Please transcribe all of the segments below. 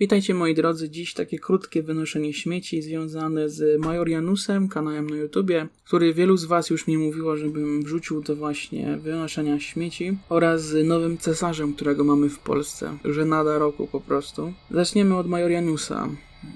Witajcie moi drodzy, dziś takie krótkie wynoszenie śmieci związane z Majorianusem, kanałem na YouTubie, który wielu z was już mi mówiło, żebym wrzucił do właśnie wynoszenia śmieci oraz z nowym cesarzem, którego mamy w Polsce, że nada roku po prostu. Zaczniemy od Majorianusa.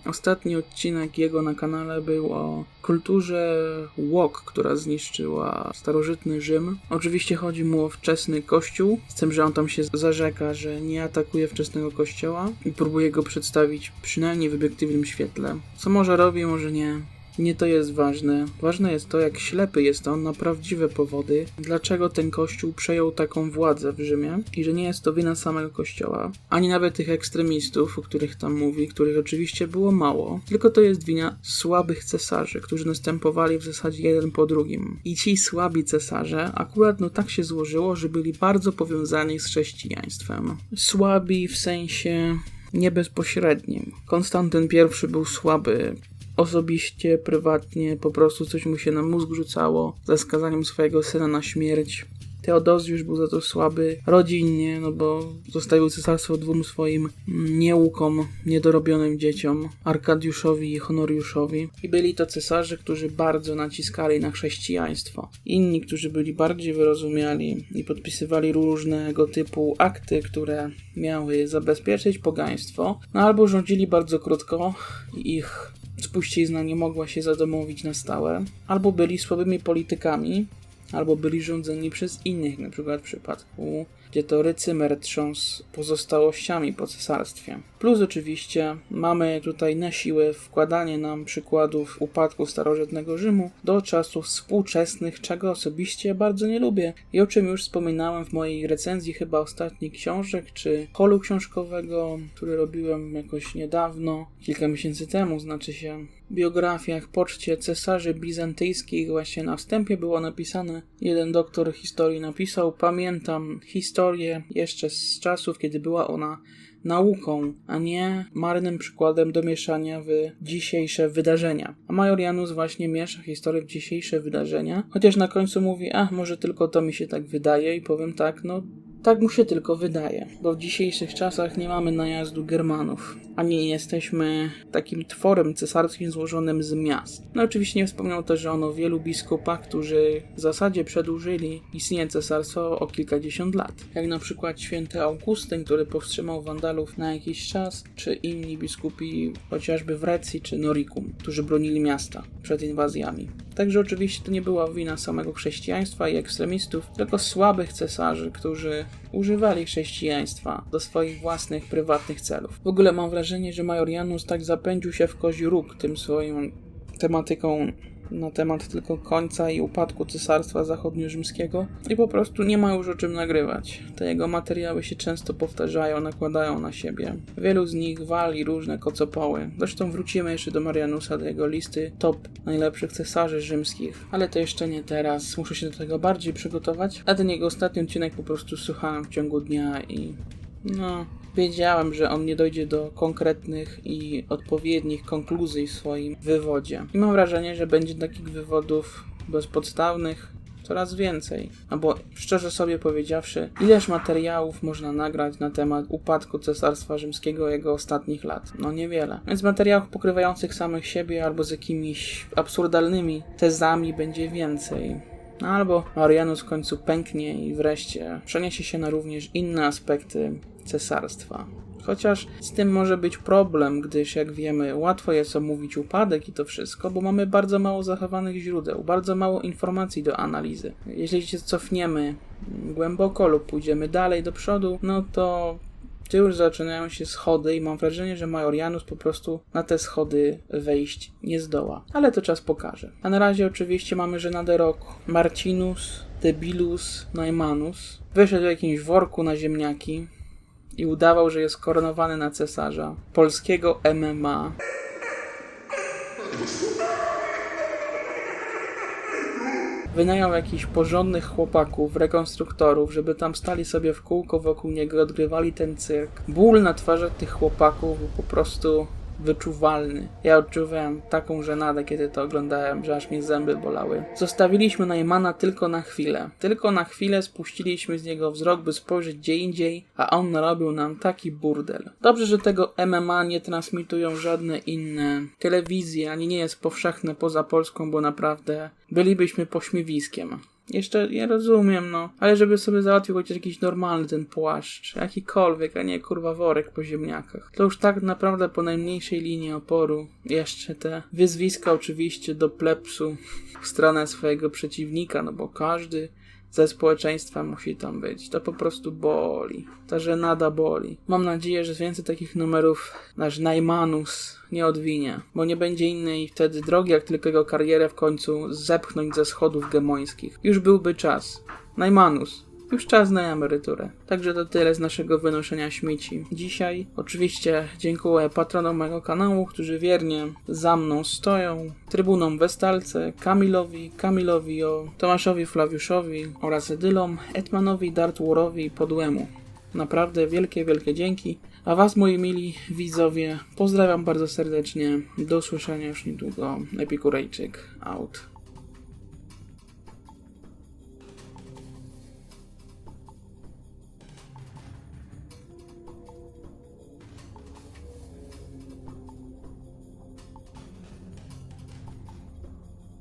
Ostatni odcinek jego na kanale był o kulturze łok, która zniszczyła starożytny Rzym. Oczywiście chodzi mu o wczesny kościół, z tym, że on tam się zarzeka, że nie atakuje wczesnego kościoła i próbuje go przedstawić przynajmniej w obiektywnym świetle. Co może robi, może nie. Nie to jest ważne. Ważne jest to, jak ślepy jest on na prawdziwe powody, dlaczego ten kościół przejął taką władzę w Rzymie i że nie jest to wina samego kościoła, ani nawet tych ekstremistów, o których tam mówi, których oczywiście było mało, tylko to jest wina słabych cesarzy, którzy następowali w zasadzie jeden po drugim. I ci słabi cesarze akurat no tak się złożyło, że byli bardzo powiązani z chrześcijaństwem. Słabi w sensie nie bezpośrednim. Konstantyn I był słaby osobiście, prywatnie, po prostu coś mu się na mózg rzucało za skazaniem swojego syna na śmierć. Teodozjusz był za to słaby rodzinnie, no bo zostawił cesarstwo dwóm swoim nieukom, niedorobionym dzieciom, Arkadiuszowi i Honoriuszowi. I byli to cesarze, którzy bardzo naciskali na chrześcijaństwo. Inni, którzy byli bardziej wyrozumiali i podpisywali różnego typu akty, które miały zabezpieczyć pogaństwo, no albo rządzili bardzo krótko ich spuścizna nie mogła się zadomowić na stałe, albo byli słabymi politykami, albo byli rządzeni przez innych, na przykład w przypadku gdzie to Rycymer trząsł pozostałościami po cesarstwie. Plus oczywiście mamy tutaj na siłę wkładanie nam przykładów upadku starożytnego Rzymu do czasów współczesnych, czego osobiście bardzo nie lubię i o czym już wspominałem w mojej recenzji chyba ostatnich książek, czy holu książkowego, który robiłem jakoś niedawno, kilka miesięcy temu, znaczy się biografiach, poczcie cesarzy bizantyjskich właśnie na wstępie było napisane, jeden doktor historii napisał, pamiętam historię jeszcze z czasów, kiedy była ona nauką, a nie marnym przykładem do mieszania w dzisiejsze wydarzenia. A Major Janus właśnie miesza historię w dzisiejsze wydarzenia, chociaż na końcu mówi, a może tylko to mi się tak wydaje i powiem tak, no tak mu się tylko wydaje, bo w dzisiejszych czasach nie mamy najazdu Germanów, ani jesteśmy takim tworem cesarskim złożonym z miast. No oczywiście nie wspomniał też on o wielu biskupach, którzy w zasadzie przedłużyli istnienie cesarstwa o kilkadziesiąt lat. Jak na przykład święty Augustyn, który powstrzymał Wandalów na jakiś czas, czy inni biskupi chociażby w Recji czy Noricum, którzy bronili miasta przed inwazjami. Także oczywiście to nie była wina samego chrześcijaństwa i ekstremistów, tylko słabych cesarzy, którzy używali chrześcijaństwa do swoich własnych, prywatnych celów. W ogóle mam wrażenie, że Major Janus tak zapędził się w kozi róg tym swoim tematyką na temat tylko końca i upadku Cesarstwa Zachodniorzymskiego i po prostu nie ma już o czym nagrywać. Te jego materiały się często powtarzają, nakładają na siebie. Wielu z nich wali różne kocopoły. Zresztą wrócimy jeszcze do Marianusa, do jego listy top najlepszych cesarzy rzymskich, ale to jeszcze nie teraz. Muszę się do tego bardziej przygotować. A ten jego ostatni odcinek po prostu słuchałem w ciągu dnia i no, wiedziałem, że on nie dojdzie do konkretnych i odpowiednich konkluzji w swoim wywodzie. I mam wrażenie, że będzie takich wywodów bezpodstawnych coraz więcej. Albo szczerze sobie powiedziawszy, ileż materiałów można nagrać na temat upadku Cesarstwa Rzymskiego jego ostatnich lat? No niewiele. Więc materiałów pokrywających samych siebie albo z jakimiś absurdalnymi tezami będzie więcej. Albo Marianus w końcu pęknie i wreszcie przeniesie się na również inne aspekty cesarstwa. Chociaż z tym może być problem, gdyż jak wiemy, łatwo jest omówić upadek i to wszystko, bo mamy bardzo mało zachowanych źródeł, bardzo mało informacji do analizy. Jeśli się cofniemy głęboko lub pójdziemy dalej do przodu, no to tu już zaczynają się schody i mam wrażenie, że Major Janus po prostu na te schody wejść nie zdoła. Ale to czas pokaże. A na razie oczywiście mamy żenadę rok Marcinus, Debilus, Naimanus. Wyszedł w jakimś worku na ziemniaki, i udawał, że jest koronowany na cesarza polskiego MMA. Wynajął jakichś porządnych chłopaków, rekonstruktorów, żeby tam stali sobie w kółko wokół niego, odgrywali ten cyrk. Ból na twarzach tych chłopaków był po prostu wyczuwalny. Ja odczuwałem taką żenadę, kiedy to oglądałem, że aż mi zęby bolały. Zostawiliśmy Najmana tylko na chwilę. Tylko na chwilę spuściliśmy z niego wzrok, by spojrzeć gdzie indziej, a on narobił nam taki burdel. Dobrze, że tego MMA nie transmitują żadne inne telewizje, ani nie jest powszechne poza Polską, bo naprawdę bylibyśmy pośmiewiskiem. Jeszcze nie rozumiem, no. Ale żeby sobie załatwił chociaż jakiś normalny ten płaszcz, jakikolwiek, a nie kurwa worek po ziemniakach. To już tak naprawdę po najmniejszej linii oporu. Jeszcze te wyzwiska oczywiście do plepsu w stronę swojego przeciwnika, no bo każdy ze społeczeństwa musi tam być. To po prostu boli. Ta żenada boli. Mam nadzieję, że więcej takich numerów nasz Najmanus nie odwinie, bo nie będzie innej wtedy drogi, jak tylko jego karierę w końcu zepchnąć ze schodów gemońskich. Już byłby czas. Najmanus. Już czas na emeryturę. Także to tyle z naszego wynoszenia śmieci. Dzisiaj oczywiście dziękuję patronom mojego kanału, którzy wiernie za mną stoją. Trybunom Westalce, Kamilowi, Kamilowi o Tomaszowi Flawiuszowi oraz Edylom, Etmanowi, Dartworowi i Podłemu. Naprawdę wielkie, wielkie dzięki. A Was, moi mili widzowie, pozdrawiam bardzo serdecznie. Do usłyszenia już niedługo. Epikurejczyk out.